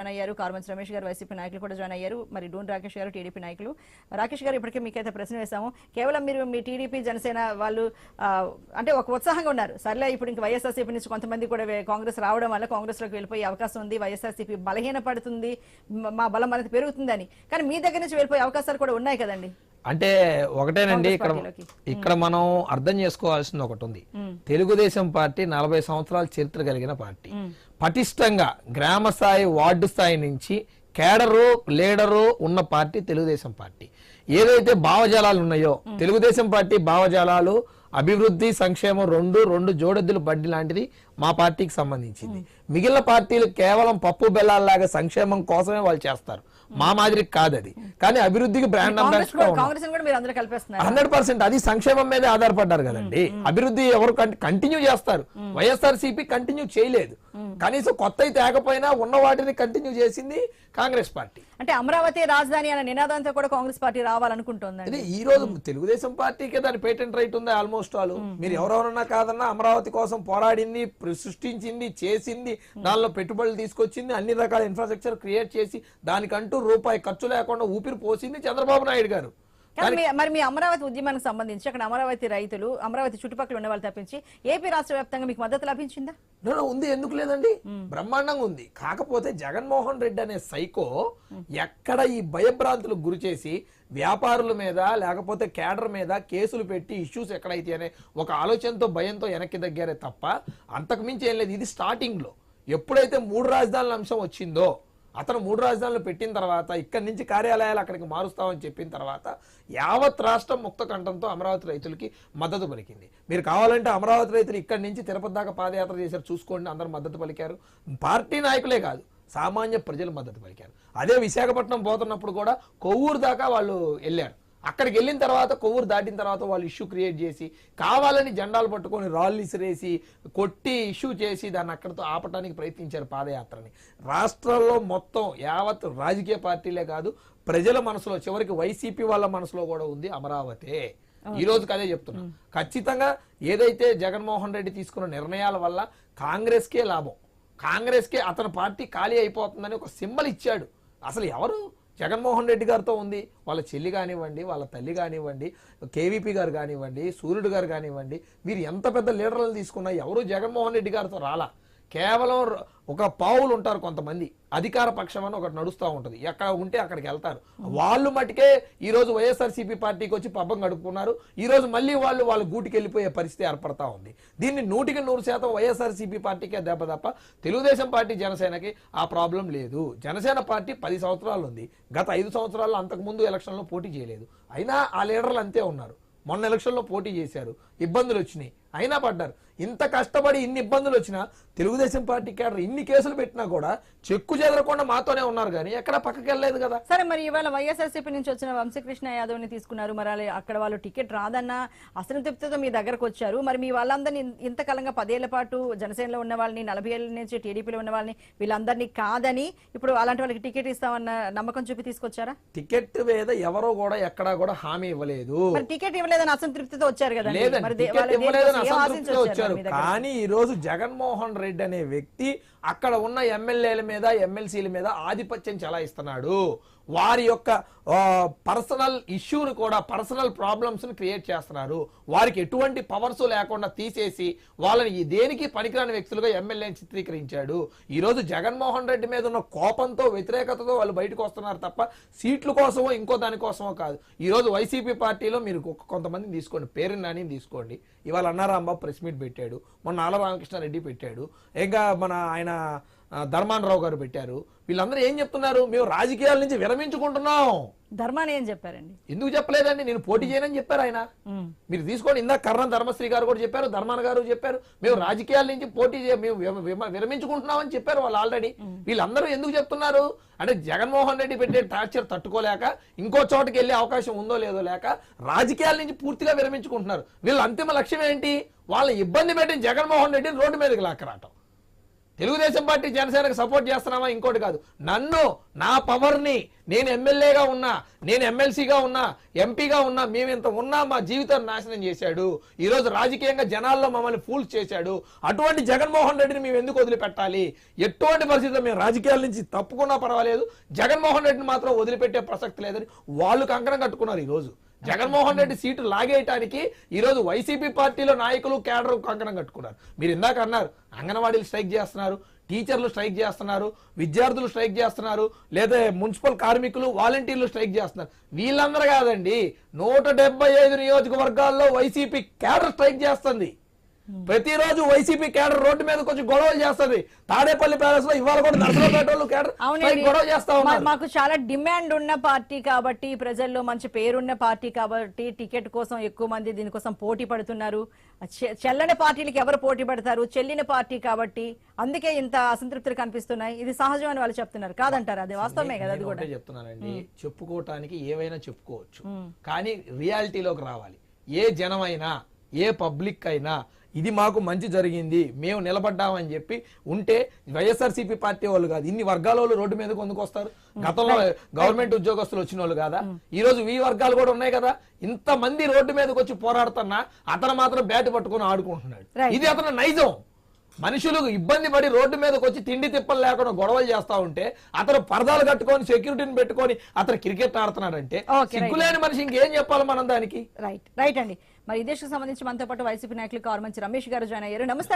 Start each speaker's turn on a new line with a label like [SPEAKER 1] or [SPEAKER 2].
[SPEAKER 1] Join అయ్యారు. కార్మన్స్ రమేష్ గారు YCP నాయకులు కూడా జాయిన్ అయ్యారు. మరి డూన్ రాకేష్ గారు టీడీపీ నాయకులు. రాకేష్ గారు ఇప్పటికే మీకైతే ప్రశ్న వేశాము. కేవలం మీరు మీ టీడీపీ జనసేన వాళ్ళు అంటే ఒక ఉత్సాహంగా ఉన్నారు. సర్లే ఇప్పుడు ఇంక వైఎస్ఆర్సీపీ నుంచి కొంతమంది కూడా కాంగ్రెస్ రావడం వల్ల కాంగ్రెస్లోకి వెళ్ళిపోయే అవకాశం ఉంది. వైఎస్ఆర్సీపీ బలహీన పడుతుంది మా బలం అనేది పెరుగుతుందని. కానీ మీ దగ్గర నుంచి వెళ్ళిపోయే అవకాశాలు కూడా ఉన్నాయి కదండి.
[SPEAKER 2] అంటే ఒకటేనండి ఇక్కడ. ఇక్కడ మనం అర్థం చేసుకోవాల్సింది ఒకటి ఉంది తెలుగుదేశం పార్టీ నలభై సంవత్సరాల చరిత్ర కలిగిన పార్టీ. పటిష్టంగా గ్రామ స్థాయి వార్డు స్థాయి నుంచి కేడరు లీడరు ఉన్న పార్టీ తెలుగుదేశం పార్టీ. ఏదైతే భావజాలాలు ఉన్నాయో తెలుగుదేశం పార్టీ భావజాలాలు అభివృద్ధి సంక్షేమం రెండు రెండు జోడెద్దుల బడ్డి లాంటిది మా పార్టీకి సంబంధించింది. మిగిలిన పార్టీలు కేవలం పప్పు బెల్లాల్లాగా సంక్షేమం కోసమే వాళ్ళు చేస్తారు. మా మాదిరి కాదు అది కానీ అభివృద్ధికి బ్రాండ్ హండ్రెడ్ పర్సెంట్ అది సంక్షేమం మీదే ఆధారపడ్డారు కదండి. అభివృద్ధి ఎవరు కంటిన్యూ చేస్తారు. వైఎస్ఆర్ సిపి కంటిన్యూ చేయలేదు. కనీసం కొత్త తేకపోయినా ఉన్న వాటిని కంటిన్యూ చేసింది కాంగ్రెస్ పార్టీ.
[SPEAKER 1] అంటే అమరావతి రాజధాని అనే నినాదంతో కూడా కాంగ్రెస్ పార్టీ రావాలనుకుంటోందండి.
[SPEAKER 2] అదే ఈ రోజు తెలుగుదేశం పార్టీకే దాని పేటెంట్ రైట్ ఉంది ఆల్మోస్ట్ ఆల్ మీరు ఎవరెవరన్నా కాదన్నా అమరావతి కోసం పోరాడింది ప్ర- సృష్టించింది చేసింది దానిలో పెట్టుబడులు తీసుకొచ్చింది అన్ని రకాల ఇన్ఫ్రాస్ట్రక్చర్ క్రియేట్ చేసి దానికంటూ రూపాయి ఖర్చు లేకుండా ఊపిరి పోసింది చంద్రబాబు నాయుడు గారు.
[SPEAKER 1] మరి మీ అమరావతి ఉద్యమానికి సంబంధించి అక్కడ అమరావతి రైతులు అమరావతి చుట్టుపక్కల ఉన్న వాళ్ళు తప్పించి ఏపీ రాష్ట్ర వ్యాప్తంగా మీకు మద్దతు లభించిందా?
[SPEAKER 2] ఉంది ఎందుకు లేదండి? బ్రహ్మాండంగా ఉంది. కాకపోతే జగన్మోహన్ రెడ్డి అనే సైకో ఎక్కడ ఈ భయభ్రాంతులకు గురి చేసి వ్యాపారుల మీద లేకపోతే కేడర్ మీద కేసులు పెట్టి ఇష్యూస్ ఎక్కడైతే అనే ఒక ఆలోచనతో భయంతో వెనక్కి తగ్గారే తప్ప అంతకు మించి ఏం లేదు. ఇది స్టార్టింగ్లో. ఎప్పుడైతే మూడు రాజధానుల అంశం వచ్చిందో అతను మూడు రాజధానులు పెట్టిన తర్వాత ఇక్కడి నుంచి కార్యాలయాలు అక్కడికి మారుస్తామని చెప్పిన తర్వాత యావత్ రాష్ట్రం ముక్త కంఠంతో అమరావతి రైతులకి మద్దతు పలికింది. మీరు కావాలంటే అమరావతి రైతులు ఇక్కడి నుంచి తిరుపతి దాకా పాదయాత్ర చేశారు చూసుకోండి అందరూ మద్దతు పలికారు. పార్టీ నాయకులే కాదు సామాన్య ప్రజలు మద్దతు పలికారు. అదే విశాఖపట్నం పోతున్నప్పుడు కూడా కొవ్వూరు దాకా వాళ్ళు వెళ్ళారు. అక్కడికి వెళ్ళిన తర్వాత కొవ్వూరు దాటిన తర్వాత వాళ్ళు ఇష్యూ క్రియేట్ చేసి కావాలని జెండాలు పట్టుకొని రాళ్ళు ఇసిరేసి కొట్టి ఇష్యూ చేసి దాన్ని అక్కడితో ఆపటానికి ప్రయత్నించారు పాదయాత్రని. రాష్ట్రంలో మొత్తం యావత్ రాజకీయ పార్టీలే కాదు ప్రజల మనసులో చివరికి వైసీపీ వాళ్ళ మనసులో కూడా ఉంది అమరావతే. ఈ రోజుకి అదే చెప్తున్నా. ఖచ్చితంగా ఏదైతే జగన్మోహన్ రెడ్డి తీసుకున్న నిర్ణయాల వల్ల కాంగ్రెస్కే లాభం. కాంగ్రెస్కే అతని పార్టీ ఖాళీ అయిపోతుందని ఒక సింబల్ ఇచ్చాడు. అసలు ఎవరు జగన్మోహన్ రెడ్డి గారితో ఉంది. వాళ్ళ చెల్లి కానివ్వండి వాళ్ళ తల్లి కానివ్వండి కేవీపీ గారు కానివ్వండి సూర్యుడు గారు కానివ్వండి మీరు ఎంత పెద్ద లీడర్లను తీసుకున్నా ఎవరు జగన్మోహన్ రెడ్డి గారితో రాలా? కేవలం ఒక పావులు ఉంటారు కొంతమంది. అధికార పక్షం అని ఒకటి నడుస్తూ ఉంటుంది. ఎక్కడ ఉంటే అక్కడికి వెళ్తారు. వాళ్ళు మటుకే ఈ రోజు వైఎస్ఆర్సీపీ పార్టీకి వచ్చి పబ్బం గడుపుకున్నారు. ఈ రోజు మళ్ళీ వాళ్ళు వాళ్ళ గూటికి వెళ్ళిపోయే పరిస్థితి ఏర్పడతా ఉంది. దీన్ని నూటికి నూరు శాతం వైఎస్ఆర్సీపీ పార్టీకే దెబ్బ తప్ప తెలుగుదేశం పార్టీ జనసేనకి ఆ ప్రాబ్లం లేదు. జనసేన పార్టీ పది సంవత్సరాలు ఉంది. గత ఐదు సంవత్సరాల్లో అంతకుముందు ఎలక్షన్లో పోటీ చేయలేదు. అయినా ఆ లీడర్లు అంతే ఉన్నారు. మొన్న ఎలక్షన్లో పోటీ చేశారు. ఇబ్బందులు వచ్చినాయి. అయినా పడ్డారు. ఇంత కష్టపడి ఇన్ని ఇబ్బందులు వచ్చినా తెలుగుదేశం పార్టీ కేడర్ ఇన్ని కేసులు పెట్టినా కూడా చెక్కు చెదరకుండా మాతోనే ఉన్నారు కానీ ఎక్కడ పక్కకి వెళ్ళలేదు కదా.
[SPEAKER 1] సరే మరి ఇవాళ వైఎస్ఆర్సీపీ నుంచి వచ్చిన వంశకృష్ణ యాదవ్ని తీసుకున్నారు. మరి అక్కడ వాళ్ళు టికెట్ రాదన్న అసంతృప్తితో మీ దగ్గరకు వచ్చారు. మరి మీ వాళ్ళందరినీ ఇంతకాలంగా పదేళ్ళ పాటు జనసేనలో ఉన్న వాళ్ళని నలభై ఏళ్ళ నుంచి టీడీపీలో ఉన్న వాళ్ళని వీళ్ళందరినీ కాదని ఇప్పుడు అలాంటి వాళ్ళకి టికెట్ ఇస్తామన్న నమ్మకం చూపి తీసుకొచ్చారా?
[SPEAKER 2] టికెట్ మీద ఎవరో కూడా ఎక్కడా కూడా హామీ ఇవ్వలేదు.
[SPEAKER 1] మరి టికెట్ ఇవ్వలేదని అసంతృప్తితో వచ్చారు కదా
[SPEAKER 2] అసంతృప్తితో
[SPEAKER 1] వచ్చారు.
[SPEAKER 2] కానీ ఈ రోజు జగన్మోహన్ రెడ్డి అనే వ్యక్తి అక్కడ ఉన్న ఎమ్మెల్యేల మీద ఎమ్మెల్సీల మీద ఆధిపత్యం చెలాయిస్తున్నాడు. వారి యొక్క పర్సనల్ ఇష్యూని కూడా పర్సనల్ ప్రాబ్లమ్స్ని క్రియేట్ చేస్తున్నారు. వారికి ఎటువంటి పవర్స్ లేకుండా తీసేసి వాళ్ళని దేనికి పనికిరాని వ్యక్తులుగా ఎమ్మెల్యేని చిత్రీకరించాడు. ఈరోజు జగన్మోహన్ రెడ్డి మీద ఉన్న కోపంతో వ్యతిరేకతతో వాళ్ళు బయటకు వస్తున్నారు తప్ప సీట్ల కోసమో ఇంకో దానికోసమో కాదు. ఈరోజు వైసీపీ పార్టీలో మీరు కొంతమందిని తీసుకోండి. పేరు నాని తీసుకోండి. ఇవాళ అన్నారాంబాబు ప్రెస్ మీట్ పెట్టాడు. మొన్న ఆల రామకృష్ణారెడ్డి పెట్టాడు. ఇంకా మన ఆయన ధర్మాన్ రావు గారు పెట్టారు. వీళ్ళందరూ ఏం చెప్తున్నారు? మేము రాజకీయాల నుంచి విరమించుకుంటున్నాం.
[SPEAKER 1] ధర్మాన్ని ఏం చెప్పారండి?
[SPEAKER 2] ఎందుకు చెప్పలేదండి? నేను పోటీ చేయనని చెప్పారు ఆయన. మీరు తీసుకోండి. ఇందాక కర్ణ ధర్మశ్రీ గారు కూడా చెప్పారు ధర్మాన గారు చెప్పారు. మేము రాజకీయాల నుంచి పోటీ మేము విరమించుకుంటున్నామని చెప్పారు వాళ్ళు ఆల్రెడీ వీళ్ళందరూ ఎందుకు చెప్తున్నారు? అంటే జగన్మోహన్ రెడ్డి పెట్టే టార్చర్ తట్టుకోలేక ఇంకో చోటకి వెళ్ళే అవకాశం ఉందో లేదో లేక రాజకీయాల నుంచి పూర్తిగా విరమించుకుంటున్నారు. వీళ్ళ అంతిమ లక్ష్యం ఏంటి? వాళ్ళని ఇబ్బంది పెట్టిన జగన్మోహన్ రెడ్డిని రోడ్డు మీదకి లాక్కరాటం. తెలుగుదేశం పార్టీ జనసేనకు సపోర్ట్ చేస్తున్నామా ఇంకోటి కాదు. నన్ను నా పవర్ని నేను ఎమ్మెల్యేగా ఉన్నా నేను ఎమ్మెల్సీగా ఉన్నా ఎంపీగా ఉన్నా మేము ఇంత ఉన్నా మా జీవితాన్ని నాశనం చేశాడు. ఈరోజు రాజకీయంగా జనాల్లో మమ్మల్ని ఫూల్ చేశాడు. అటువంటి జగన్మోహన్ రెడ్డిని మేము ఎందుకు వదిలిపెట్టాలి? ఎటువంటి పరిస్థితుల్లో మేము రాజకీయాల నుంచి తప్పుకున్నా పర్వాలేదు. జగన్మోహన్ రెడ్డిని మాత్రం వదిలిపెట్టే ప్రసక్తి లేదని వాళ్ళు కంకణం కట్టుకున్నారు ఈరోజు. జగన్మోహన్ రెడ్డి సీటు లాగేయటానికి ఈరోజు వైసీపీ పార్టీలో నాయకులు కేడర్ కంకణం కట్టుకున్నారు. మీరు ఇందాక అన్నారు అంగన్వాడీలు స్ట్రైక్ చేస్తున్నారు టీచర్లు స్ట్రైక్ చేస్తున్నారు విద్యార్థులు స్ట్రైక్ చేస్తున్నారు లేదా మున్సిపల్ కార్మికులు వాలంటీర్లు స్ట్రైక్ చేస్తున్నారు. వీళ్ళందరూ కాదండి నూట ఐదు నియోజకవర్గాల్లో వైసీపీ కేడర్ స్ట్రైక్ చేస్తుంది. ప్రతిరోజు వైసీపీ కేడర్ రోడ్డు మీదకి వచ్చి గొడవలు చేస్తుంది. తాడేపల్లి ప్యాలెస్లో ఇవాళ కూడా నర్సరావుపేట వాళ్ళు కేడర్ గొడవ చేస్తా ఉన్నారు.
[SPEAKER 1] మాకు చాలా డిమాండ్ ఉన్న పార్టీ కాబట్టి ప్రజల్లో మంచి పేరున్న పార్టీ కాబట్టి టికెట్ కోసం ఎక్కువ మంది దీనికోసం పోటీ పడుతున్నారు. చెల్లని పార్టీలకి ఎవరు పోటీ పడతారు? చెల్లిన పార్టీ కాబట్టి అందుకే ఇంత అసంతృప్తులు కనిపిస్తున్నాయి. ఇది సహజం అని వాళ్ళు చెప్తున్నారు. కాదంటారు? అది వాస్తవమే కదా అది కూడా.
[SPEAKER 2] ఒకటే చెప్తున్నానండి. చెప్పుకోవటానికి ఏవైనా చెప్పుకోవచ్చు. కానీ రియాలిటీలోకి రావాలి. ఏ జనమైనా ఏ పబ్లిక్ అయినా ఇది మాకు మంచి జరిగింది మేము నిలబడ్డామని చెప్పి ఉంటే వైఎస్ఆర్సీపీ పార్టీ వాళ్ళు కాదు ఇన్ని వర్గాల వాళ్ళు రోడ్డు మీదకి ఎందుకు వస్తారు? గతంలో గవర్నమెంట్ ఉద్యోగస్తులు వచ్చిన వాళ్ళు కాదా? ఈ రోజు ఈ వర్గాలు కూడా ఉన్నాయి కదా? ఇంత మంది రోడ్డు మీదకి వచ్చి పోరాడుతున్నా అతను మాత్రం బ్యాట్ పట్టుకొని ఆడుకుంటున్నాడు. ఇది అతను నైజం. మనుషులు ఇబ్బంది పడి రోడ్డు మీదకి వచ్చి తిండి తిప్పలు లేకుండా గొడవలు చేస్తా ఉంటే అతను పరదాలు కట్టుకొని సెక్యూరిటీని పెట్టుకొని అతను క్రికెట్ ఆడుతున్నాడంటే సిగ్గులేని మనిషి ఇంకేం చెప్పాలి మనం దానికి?
[SPEAKER 1] రైట్ రైట్ అండి. మరి ఇదే సంబంధించి మనతో పాటు వైసీపీ నాయకులు కారు మంచి రమేష్ గారు జాయిన్ అయ్యారు. నమస్తే.